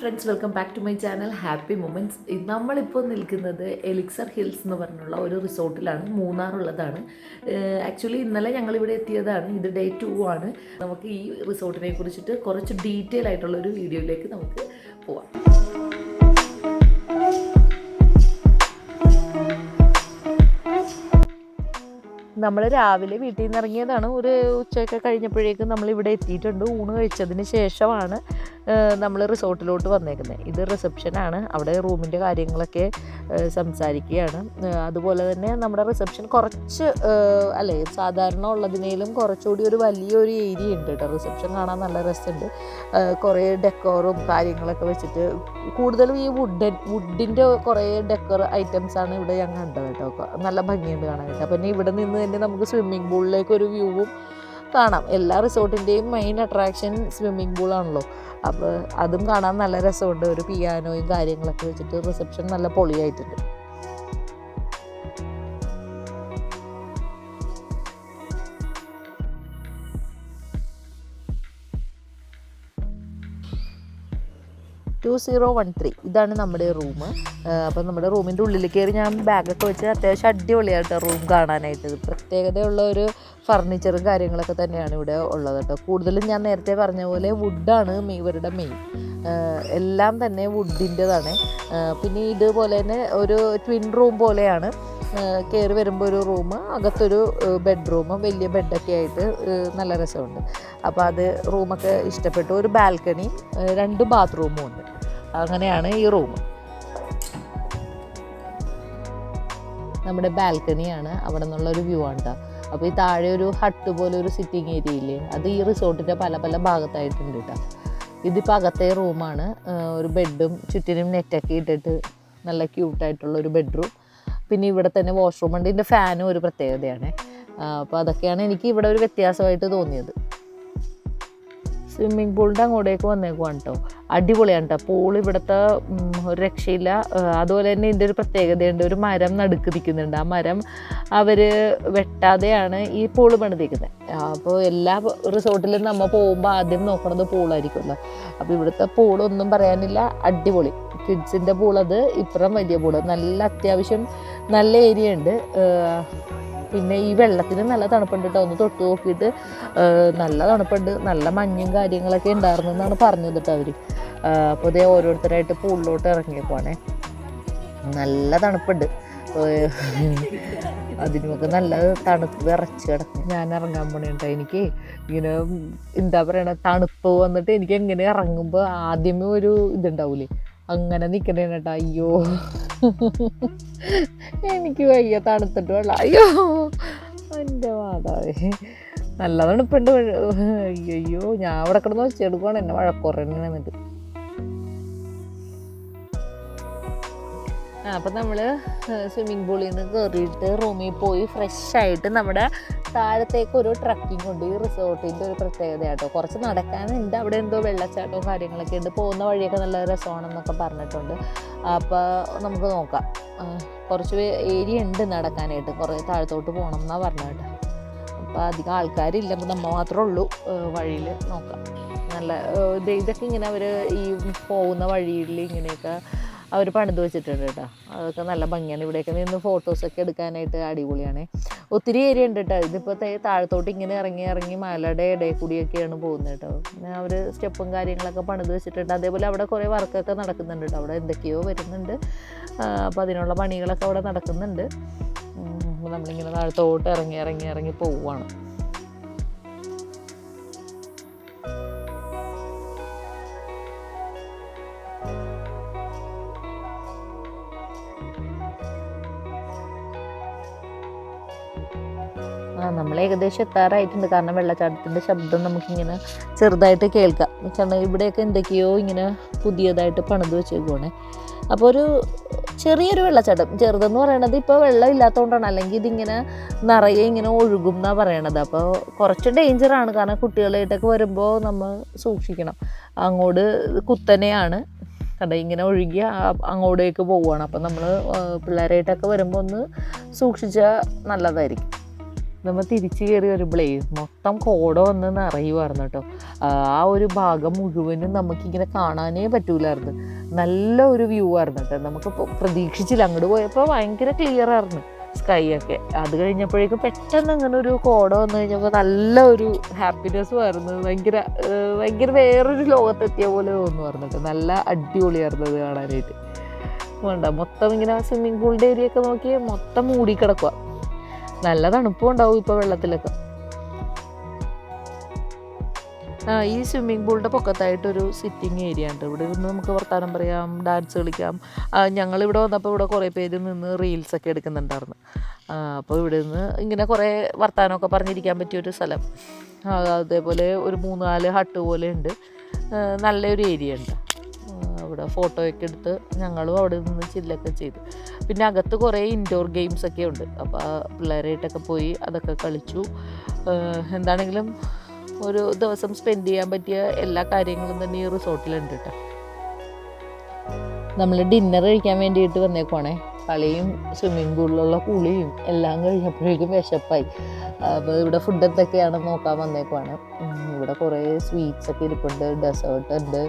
Friends welcome back to my channel happy moments നമ്മളിപ്പോൾ നിൽക്കുന്നത് elixir hills എന്ന് പറഞ്ഞുള്ള ഒരു റിസോർട്ടിലാണ് മൂന്നാറുള്ളതാണ്. ആക്ച്വലി ഇന്നലെ ഞങ്ങളിവിടെ എത്തിയതാണ് ഇത് ഡേ ടു ആണ്. നമുക്ക് ഈ റിസോർട്ടിനെ കുറിച്ചിട്ട് കുറച്ച് ഡീറ്റെയിൽ ആയിട്ടുള്ള ഒരു വീഡിയോയിലേക്ക് നമുക്ക് പോവാം. നമ്മൾ രാവിലെ വീട്ടിൽ നിന്ന് ഇറങ്ങിയതാണ്. ഒരു ഉച്ചയൊക്കെ കഴിഞ്ഞപ്പോഴേക്കും നമ്മൾ ഇവിടെ എത്തിയിട്ടുണ്ട്. ഊണ് കഴിച്ചതിന് ശേഷമാണ്. നമ്മൾ റിസോർട്ടിലോട്ട് വന്നേക്കുന്നത് ഇത് റിസപ്ഷനാണ് അവിടെ റൂമിന്റെ കാര്യങ്ങളൊക്കെ സംസാരിക്കുകയാണ്. അതുപോലെ തന്നെ നമ്മുടെ റിസപ്ഷൻ കുറച്ച് അല്ലെ സാധാരണ ഉള്ളതിനേലും കുറച്ചുകൂടി ഒരു വലിയൊരു ഏരിയ ഉണ്ട് കേട്ടോ. റിസപ്ഷൻ കാണാൻ നല്ല രസമുണ്ട്. കുറേ ഡെക്കോറും കാര്യങ്ങളൊക്കെ വെച്ചിട്ട് കൂടുതലും ഈ വുഡൻ വുഡിന്റെ കുറേ ഡെക്കർ ഐറ്റംസാണ് ഇവിടെ ഞാൻ കണ്ടത് കേട്ടോ. നല്ല ഭംഗിയുണ്ട് കാണാനായിട്ട്. പിന്നെ ഇവിടെ നിന്ന് തന്നെ നമുക്ക് സ്വിമ്മിംഗ് പൂളിലേക്ക് ഒരു വ്യൂവും കാണാം. എല്ലാ റിസോർട്ടിന്റെയും മെയിൻ അട്രാക്ഷൻ സ്വിമ്മിംഗ് പൂളാണല്ലോ അപ്പോൾ അതും കാണാൻ നല്ല രസമുണ്ട്. ഒരു പിയാനോയും കാര്യങ്ങളൊക്കെ വെച്ചിട്ട് റിസപ്ഷൻ നല്ല പൊളിയായിട്ടുണ്ട്. ടു സീറോ വൺ ത്രീ ഇതാണ് നമ്മുടെ റൂം അപ്പോൾ നമ്മുടെ റൂമിന്റെ ഉള്ളിൽ കയറി ഞാൻ ബാഗൊക്കെ വെച്ച് അത്യാവശ്യം അടിപൊളിയായിട്ട് റൂം കാണാനായിട്ട്. പ്രത്യേകതയുള്ള ഒരു ഫർണിച്ചറും കാര്യങ്ങളൊക്കെ തന്നെയാണ് ഇവിടെ ഉള്ളത് കേട്ടോ. കൂടുതലും ഞാൻ നേരത്തെ പറഞ്ഞ പോലെ വുഡാണ് ഇവരുടെ മെയിൻ എല്ലാം തന്നെ വുഡിന്റെതാണ് പിന്നെ ഇതുപോലെ തന്നെ ഒരു ട്വിൻ റൂം പോലെയാണ്. കയറി വരുമ്പോൾ ഒരു റൂം അകത്തൊരു ബെഡ്റൂം വലിയ ബെഡൊക്കെ ആയിട്ട് നല്ല രസമുണ്ട്. അപ്പോൾ അത് റൂമൊക്കെ ഇഷ്ടപ്പെട്ടു. ഒരു ബാൽക്കണി രണ്ട് ബാത്റൂമും ഉണ്ട്. അങ്ങനെയാണ് ഈ റൂം. നമ്മുടെ ബാൽക്കണിയാണ് അവിടെ നിന്നുള്ള ഒരു വ്യൂ ആണ് അപ്പോൾ ഈ താഴെ ഒരു ഹട്ട് പോലെ ഒരു സിറ്റിംഗ് ഏരിയ ഇല്ലേ? അത് ഈ റിസോർട്ടിന്റെ പല പല ഭാഗത്തായിട്ടുണ്ട് കേട്ടോ ഇതിപ്പോൾ അകത്തെ റൂമാണ്. ഒരു ബെഡും ചുറ്റിനും നെറ്റൊക്കെ ഇട്ടിട്ട് നല്ല ക്യൂട്ടായിട്ടുള്ള ഒരു ബെഡ്റൂം പിന്നെ ഇവിടെ തന്നെ വാഷ്റൂം ഉണ്ട്. ഇതിന്റെ ഫാനും ഒരു പ്രത്യേകതയാണ്. അപ്പോൾ അതൊക്കെയാണ് എനിക്ക് ഇവിടെ ഒരു വ്യത്യാസമായിട്ട് തോന്നിയത്. സ്വിമ്മിംഗ് പൂളിന്റെ അങ്ങോട്ടേക്ക് വന്നേക്കുവാണ് കേട്ടോ അടിപൊളിയാണ് കേട്ടോ പൂൾ ഇവിടുത്തെ ഒരു രക്ഷയില്ല. അതുപോലെ തന്നെ ഇതിന്റെ ഒരു പ്രത്യേകതയുണ്ട്. ഒരു മരം നടുക്ക് നിൽക്കുന്നുണ്ട്. ആ മരം അവർ വെട്ടാതെയാണ് ഈ പൂൾ പണിതിരിക്കുന്നത്. അപ്പോൾ എല്ലാ റിസോർട്ടിലും നമ്മൾ പോകുമ്പോൾ ആദ്യം നോക്കണത് പൂളായിരിക്കുമല്ലോ അപ്പോൾ ഇവിടുത്തെ പൂളൊന്നും പറയാനില്ല. അടിപൊളി. കിഡ്സിന്റെ പൂളത് ഇപ്പുറം വലിയ പൂൾ നല്ല അത്യാവശ്യം നല്ല ഏരിയ ഉണ്ട്. പിന്നെ ഈ വെള്ളത്തിന് നല്ല തണുപ്പുണ്ട് കേട്ടോ ഒന്ന് തൊട്ട് നോക്കിയിട്ട് നല്ല തണുപ്പുണ്ട്. നല്ല മഞ്ഞും കാര്യങ്ങളൊക്കെ ഉണ്ടായിരുന്നു എന്നാണ് പറഞ്ഞത് കേട്ടോ അവർ അപ്പോൾ ഇതേ ഓരോരുത്തരായിട്ട് പൂളിലോട്ട് ഇറങ്ങിയപ്പോണേ നല്ല തണുപ്പുണ്ട്. അതിനുമൊക്കെ നല്ല തണുപ്പ് വിറച്ച് കിടക്കും. ഞാൻ ഇറങ്ങാൻ പോണേട്ടോ എനിക്ക്. ഇങ്ങനെ എന്താ പറയണ തണുപ്പ് വന്നിട്ട് എനിക്ക് എങ്ങനെ ഇറങ്ങുമ്പോൾ ആദ്യമേ ഒരു ഇതുണ്ടാവൂലേ? അങ്ങനെ നിൽക്കണേട്ടാ അയ്യോ. എനിക്ക് വയ്യ തണുത്തിട്ട് വെള്ളം. അയ്യോ എന്റെ മാതാവേ. നല്ല തണുപ്പുണ്ട് അയ്യോ ഞാൻ അവിടെ കിടന്ന് വെച്ചെടുക്കുവാണ്. എന്നെ വഴക്കുറന്നെ അപ്പം നമ്മൾ സ്വിമ്മിംഗ് പൂളിൽ നിന്ന് കയറിയിട്ട് റൂമിൽ പോയി ഫ്രഷ് ആയിട്ട് നമ്മുടെ താഴത്തേക്ക് ഒരു ട്രക്കിംഗ് ഉണ്ട്. ഈ റിസോർട്ടിന്റെ ഒരു പ്രത്യേകത കേട്ടോ കുറച്ച് നടക്കാനുണ്ട്. അവിടെ എന്തോ വെള്ളച്ചാട്ടവും കാര്യങ്ങളൊക്കെ ഉണ്ട്. പോകുന്ന വഴിയൊക്കെ നല്ല രസമാണെന്നൊക്കെ പറഞ്ഞിട്ടുണ്ട്. അപ്പോൾ നമുക്ക് നോക്കാം. കുറച്ച് ഏരിയ ഉണ്ട് നടക്കാനായിട്ട്. കുറേ താഴത്തോട്ട് പോകണം എന്നാണ് പറഞ്ഞത്. അപ്പോൾ അധികം ആൾക്കാരില്ല. അപ്പോൾ നമ്മൾ മാത്രമേ ഉള്ളൂ വഴിയിൽ നോക്കാം. നല്ല ഇതൊക്കെ ഇങ്ങനെ അവർ ഈ പോകുന്ന വഴിയിൽ ഇങ്ങനെയൊക്കെ അവർ പണിത് വെച്ചിട്ടുണ്ട് കേട്ടോ. അതൊക്കെ നല്ല ഭംഗിയാണ്. ഇവിടെയൊക്കെ നിന്ന് ഫോട്ടോസൊക്കെ എടുക്കാനായിട്ട് അടിപൊളിയാണ്. ഒത്തിരി ഏരിയ ഉണ്ട് കേട്ടോ. ഇതിപ്പോൾ താഴത്തോട്ട് ഇങ്ങനെ ഇറങ്ങി ഇറങ്ങി മലയുടെ ഇടയിൽ കൂടിയൊക്കെയാണ് പോകുന്നത് കേട്ടോ. അവർ സ്റ്റെപ്പും കാര്യങ്ങളൊക്കെ പണിത് വെച്ചിട്ടുണ്ട്. അതേപോലെ അവിടെ കുറേ വർക്കൊക്കെ നടക്കുന്നുണ്ട് കേട്ടോ. അവിടെ എന്തൊക്കെയോ വരുന്നുണ്ട്. അപ്പോൾ അതിനുള്ള പണികളൊക്കെ അവിടെ നടക്കുന്നുണ്ട്. നമ്മളിങ്ങനെ താഴത്തോട്ട് ഇറങ്ങി ഇറങ്ങി ഇറങ്ങി പോവുകയാണ് നമ്മൾ ഏകദേശം എത്താറായിട്ടുണ്ട്. കാരണം വെള്ളച്ചാട്ടത്തിന്റെ ശബ്ദം നമുക്കിങ്ങനെ ചെറുതായിട്ട് കേൾക്കാം. കാരണം ഇവിടെയൊക്കെ എന്തൊക്കെയോ ഇങ്ങനെ പുതിയതായിട്ട് പണിത് വെച്ചേക്കുവാണേ. അപ്പോൾ ഒരു ചെറിയൊരു വെള്ളച്ചാട്ടം. ചെറുതെന്ന് പറയണത് ഇപ്പോൾ വെള്ളം ഇല്ലാത്തതുകൊണ്ടാണ് അല്ലെങ്കിൽ ഇതിങ്ങനെ നിറയെ ഇങ്ങനെ ഒഴുകും എന്നാണ് പറയണത്. അപ്പോൾ കുറച്ച് ഡേഞ്ചറാണ് കാരണം കുട്ടികളായിട്ടൊക്കെ വരുമ്പോൾ നമ്മൾ സൂക്ഷിക്കണം. അങ്ങോട്ട് കുത്തനെയാണ്. കണ്ട ഇങ്ങനെ ഒഴുകി അങ്ങോട്ടേക്ക് പോവുകയാണ്. അപ്പം നമ്മൾ പിള്ളേരായിട്ടൊക്കെ വരുമ്പോൾ ഒന്ന് സൂക്ഷിച്ചാൽ നല്ലതായിരിക്കും. നമ്മൾ തിരിച്ചു കയറി വരുമ്പോഴേ മൊത്തം കോട വന്ന് നിറയുമായിരുന്നു കേട്ടോ. ആ ഒരു ഭാഗം മുഴുവനും നമുക്കിങ്ങനെ കാണാനേ പറ്റൂലായിരുന്നു. നല്ല ഒരു വ്യൂ ആയിരുന്നു കേട്ടോ. നമുക്കിപ്പോൾ പ്രതീക്ഷിച്ചില്ല. അങ്ങോട്ട് പോയപ്പോൾ ഭയങ്കര ക്ലിയർ ആയിരുന്നു സ്കൈ ഒക്കെ. അത് കഴിഞ്ഞപ്പോഴേക്കും പെട്ടെന്ന് അങ്ങനെ ഒരു കോട വന്നു കഴിഞ്ഞപ്പോൾ നല്ല ഒരു ഹാപ്പിനെസ്സും ആയിരുന്നു. ഭയങ്കര ഭയങ്കര വേറൊരു ലോകത്തെത്തിയ പോലെ തോന്നുമായിരുന്നു കേട്ടോ. നല്ല അടിപൊളിയായിരുന്നു അത് കാണാനായിട്ട്. വേണ്ട മൊത്തം ഇങ്ങനെ സ്വിമ്മിംഗ് പൂളിന്റെ ഏരിയ ഒക്കെ നോക്കി മൊത്തം മൂടിക്കിടക്കുക നല്ല തണുപ്പും ഉണ്ടാവും ഇപ്പോൾ വെള്ളത്തിലൊക്കെ. ആ ഈ സ്വിമ്മിംഗ് പൂളിന്റെ പൊക്കത്തായിട്ടൊരു സിറ്റിംഗ് ഏരിയ ഉണ്ട്. ഇവിടെ നിന്ന് നമുക്ക് വർത്താനം പറയാം ഡാൻസ് കളിക്കാം. ഞങ്ങൾ ഇവിടെ വന്നപ്പോൾ ഇവിടെ കുറേ പേര് നിന്ന് റീൽസൊക്കെ എടുക്കുന്നുണ്ടായിരുന്നു. അപ്പോൾ ഇവിടെ നിന്ന് ഇങ്ങനെ കുറേ വർത്താനമൊക്കെ പറഞ്ഞിരിക്കാൻ പറ്റിയൊരു സ്ഥലം. അതേപോലെ ഒരു മൂന്ന് നാല് ഹട്ട് പോലെ ഉണ്ട്. നല്ലൊരു ഏരിയ ഉണ്ട്. അവിടെ ഫോട്ടോയൊക്കെ എടുത്ത് ഞങ്ങളും അവിടെ നിന്ന് ചില്ലൊക്കെ ചെയ്തു. പിന്നെ അകത്ത് കുറേ ഇൻഡോർ ഗെയിംസ് ഒക്കെ ഉണ്ട്. അപ്പോൾ പിള്ളേരായിട്ടൊക്കെ പോയി അതൊക്കെ കളിച്ചു. എന്താണെങ്കിലും ഒരു ദിവസം സ്പെൻഡ് ചെയ്യാൻ പറ്റിയ എല്ലാ കാര്യങ്ങളും തന്നെ ഈ റിസോർട്ടിലുണ്ട് കേട്ടോ നമ്മൾ ഡിന്നർ കഴിക്കാൻ വേണ്ടിയിട്ട് വന്നേക്കുവാണേ. കളിയും സ്വിമ്മിംഗ് പൂളിലുള്ള കുളിയും എല്ലാം കഴിഞ്ഞപ്പോഴേക്കും വിശപ്പായി. അപ്പോൾ ഇവിടെ ഫുഡ് എന്തൊക്കെയാണെന്ന് നോക്കാൻ വന്നേക്കുവാണ്. ഇവിടെ കുറേ സ്വീറ്റ്സ് ഒക്കെ ഇരിപ്പുണ്ട്. ഡെസേർട്ട് ഉണ്ട്.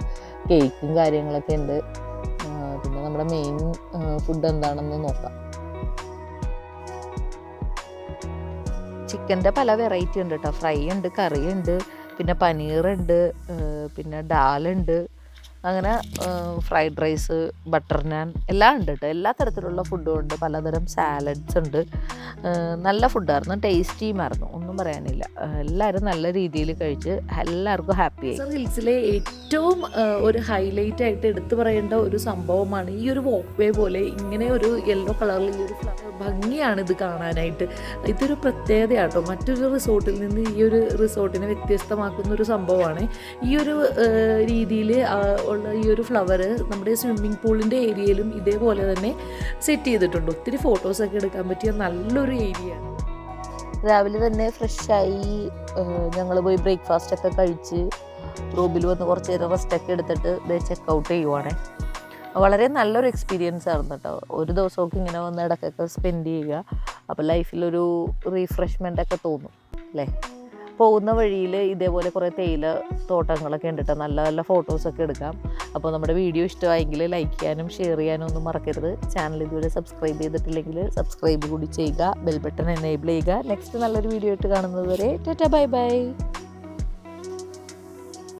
കേക്കും കാര്യങ്ങളൊക്കെ ഉണ്ട്. പിന്നെ നമ്മുടെ മെയിൻ ഫുഡ് എന്താണെന്ന് നോക്കാം. ചിക്കന്റെ പല വെറൈറ്റി ഉണ്ട് കേട്ടോ ഫ്രൈ ഉണ്ട് കറി ഉണ്ട് പിന്നെ പനീറുണ്ട് പിന്നെ ഡാലുണ്ട് അങ്ങനെ ഫ്രൈഡ് റൈസ് ബട്ടർ നാൻ എല്ലാം ഉണ്ട് കേട്ടോ എല്ലാ തരത്തിലുള്ള ഫുഡും ഉണ്ട്. പലതരം സാലഡ്സ് ഉണ്ട്. നല്ല ഫുഡായിരുന്നു ടേസ്റ്റിയുമായിരുന്നു ഒന്നും പറയാനില്ല. എല്ലാവരും നല്ല രീതിയിൽ കഴിച്ച് എല്ലാവർക്കും ആയി. ഹിൽസിലെ ഏറ്റവും ഒരു ഹൈലൈറ്റ് ആയിട്ട് എടുത്തു പറയേണ്ട ഒരു സംഭവമാണ് ഈ ഒരു വോക്ക്വേ പോലെ ഇങ്ങനെ ഒരു യെല്ലോ കളറിൽ ഈ ഒരു ഭംഗിയാണ് ഇത് കാണാനായിട്ട്. ഇതൊരു പ്രത്യേകതയാട്ടോ. മറ്റൊരു റിസോർട്ടിൽ നിന്ന് ഈ ഒരു റിസോർട്ടിനെ വ്യത്യസ്തമാക്കുന്ന ഒരു സംഭവമാണ്. ഈ ഒരു രീതിയിൽ ഉള്ള ഈ ഒരു ഫ്ലവർ നമ്മുടെ സ്വിമ്മിംഗ് പൂളിന്റെ ഏരിയയിലും ഇതേപോലെ തന്നെ സെറ്റ് ചെയ്തിട്ടുണ്ട്. ഒത്തിരി ഫോട്ടോസൊക്കെ എടുക്കാൻ പറ്റിയ നല്ലൊരു ഏരിയ രാവിലെ തന്നെ ഫ്രഷ് ആയി ഞങ്ങൾ പോയി ബ്രേക്ക്ഫാസ്റ്റ് ഒക്കെ കഴിച്ച് റൂമിൽ വന്ന് കുറച്ച് നേരം റെസ്റ്റ് ഒക്കെ എടുത്തിട്ട് ചെക്ക് ഔട്ട് ചെയ്യുവാണേ. വളരെ നല്ലൊരു എക്സ്പീരിയൻസ് ആയിരുന്നു കേട്ടോ ഒരു ദിവസമൊക്കെ ഇങ്ങനെ വന്ന് ഇടയ്ക്കൊക്കെ സ്പെൻഡ് ചെയ്യുക. അപ്പോൾ ലൈഫിലൊരു റീഫ്രഷ്മെന്റ് ഒക്കെ തോന്നും അല്ലേ? പോകുന്ന വഴിയിൽ ഇതേപോലെ കുറേ തേയില തോട്ടങ്ങളൊക്കെ ഉണ്ട് നല്ല നല്ല ഫോട്ടോസൊക്കെ എടുക്കാം. അപ്പോൾ നമ്മുടെ വീഡിയോ ഇഷ്ടമായെങ്കിൽ ലൈക്ക് ചെയ്യാനും ഷെയർ ചെയ്യാനും ഒന്നും മറക്കരുത്. ചാനൽ ഇതുവരെ സബ്സ്ക്രൈബ് ചെയ്തിട്ടില്ലെങ്കിൽ സബ്സ്ക്രൈബ് കൂടി ചെയ്യുക ബെൽ ബട്ടൺ എനേബിൾ ചെയ്യുക. നെക്സ്റ്റ് നല്ലൊരു വീഡിയോ ആയിട്ട് കാണുന്നത് വരെ ടാറ്റ ബൈ ബൈ